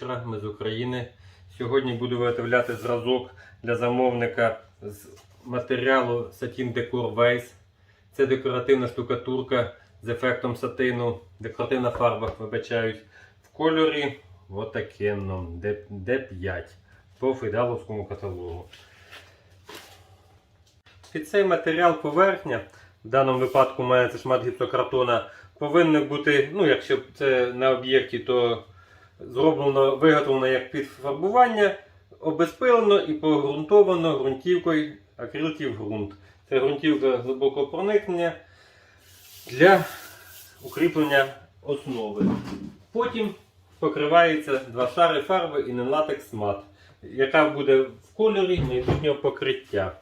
вечора. Ми з України. Сьогодні буду виготовляти зразок для замовника з матеріалу Satin Decor Vase. Це декоративна штукатурка з ефектом сатину, декоративна фарба, вибачаюсь, в кольорі отакенном D5 по фейдаловському каталогу. Під цей матеріал поверхня, в даному випадку у це шмат гіпсокартона, повинен бути, ну якщо це на об'єкті, то зроблено, виготовлено як під фарбування, обезпилено і погрунтовано ґрунтівкою акрилків ґрунт. Це ґрунтівка глибокого проникнення для укріплення основи. Потім покривається два шари фарби і нелатекс мат, яка буде в кольорі майбутнього покриття.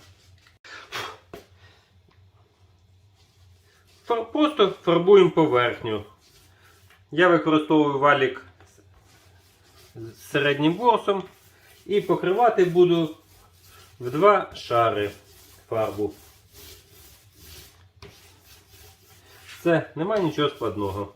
Просто фарбуємо поверхню. Я використовую валік з середнім ворсом і покривати буду в два шари фарбу. Все, немає нічого складного.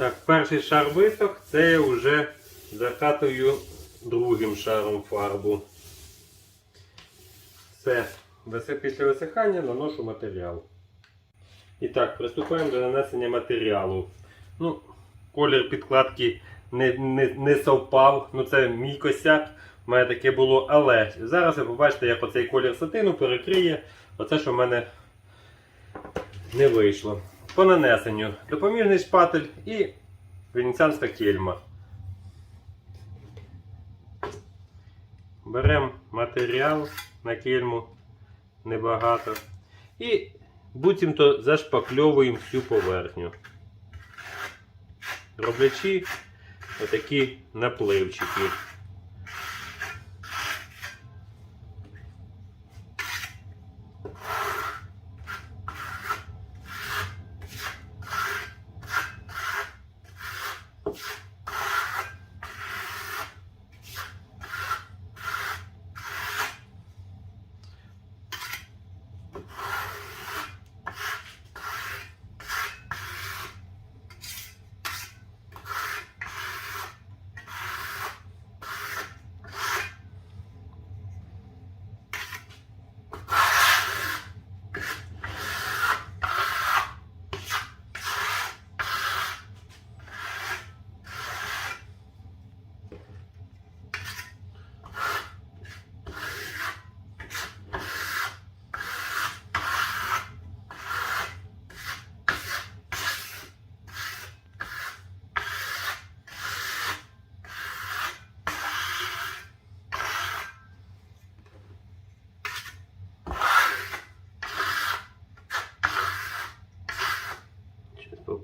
Так, перший шар висох, це я вже закатую другим шаром фарбу. Все, після висихання наношу матеріал. І так, приступаємо до нанесення матеріалу. Ну, колір підкладки не, не, не совпав, ну це мій косяк, у мене таке було, але зараз ви побачите, як оцей колір сатину перекриє оце, що в мене не вийшло. По нанесенню допоміжний шпатель і венеціанська кельма. Беремо матеріал на кельму небагато і буцімто зашпакльовуємо всю поверхню, роблячи отакі напливчики.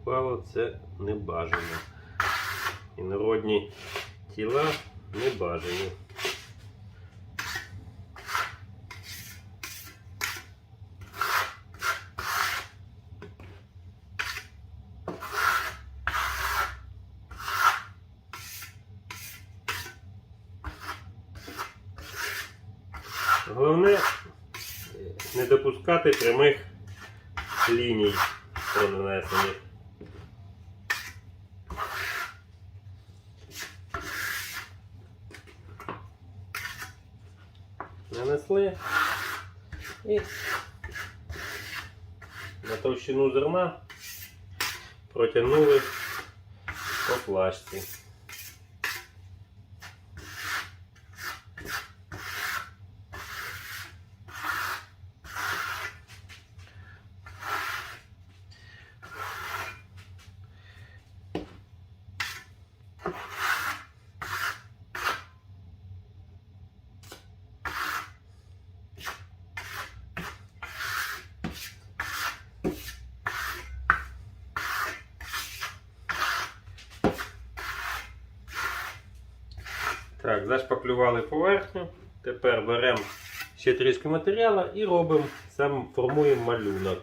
Попало, це не бажано. Інородні тіла не бажані. Головне е, не допускати прямих ліній при нанесенні. Нанесли і на товщину зерна протягнули по плашці. Так, зашпаклювали поверхню. Тепер беремо ще трішки матеріалу і робимо, сам формуємо малюнок,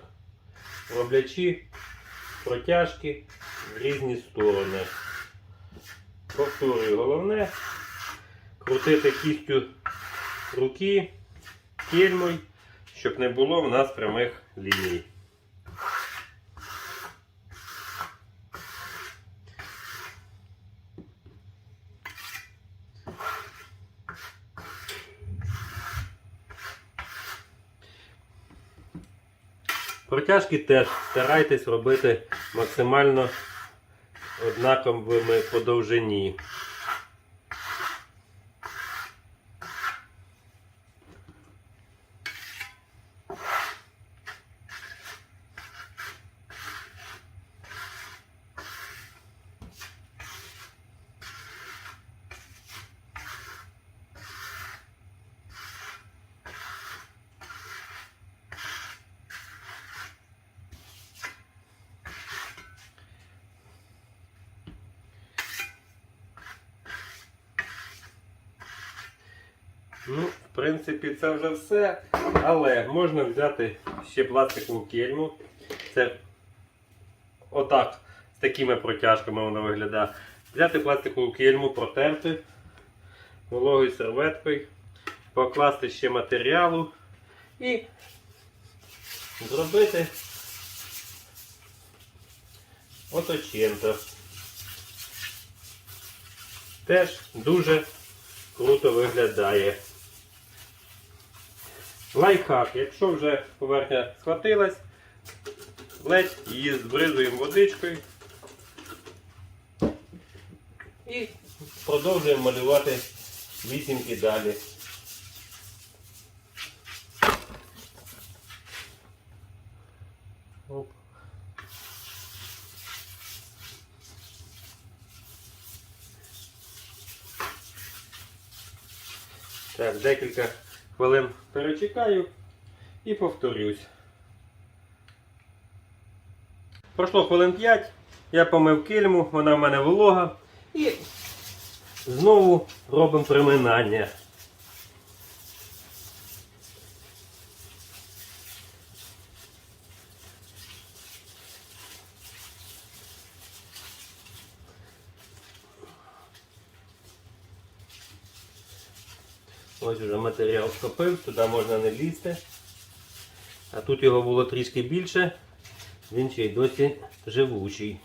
роблячи протяжки в різні сторони. Повторюю, головне крутити кістю руки кельмою, щоб не було в нас прямих ліній. Протяжки теж старайтесь робити максимально однаковими по довжині. Ну, в принципі, це вже все. Але можна взяти ще пластикову кельму. Це отак, з такими протяжками воно виглядає. Взяти пластикову кельму, протерти вологою серветкою, покласти ще матеріалу і зробити оточенто. Теж дуже круто виглядає. Лайфхак, якщо вже поверхня схватилась, ледь її збризуємо водичкою. І продовжуємо малювати вісімки далі. Так, декілька хвилин перечекаю і повторюсь. Пройшло хвилин 5, я помив кельму, вона в мене волога. І знову робимо приминання. Ось уже матеріал схопив, туди можна не лізти. А тут його було трішки більше, він ще й досі живучий.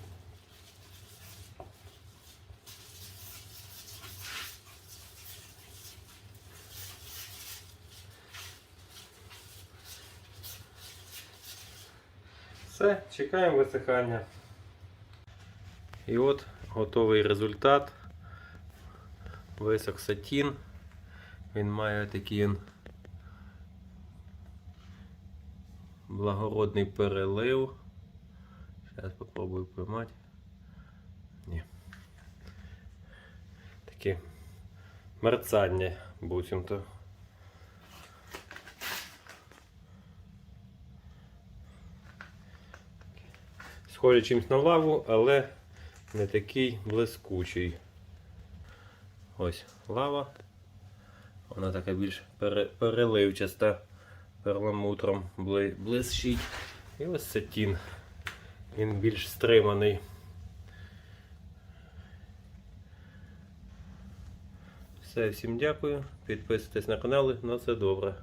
Все, чекаємо висихання. І от готовий результат. Висох сатін. Він має такий благородний перелив. Зараз спробую поймати. Ні. Таке мерцання буцімто. Схожий чимось на лаву, але не такий блискучий. Ось лава. Вона така більш пере, переливчаста перламутром блищить. І ось сатін. Він більш стриманий. Все, всім дякую. Підписуйтесь на канали, На все добре.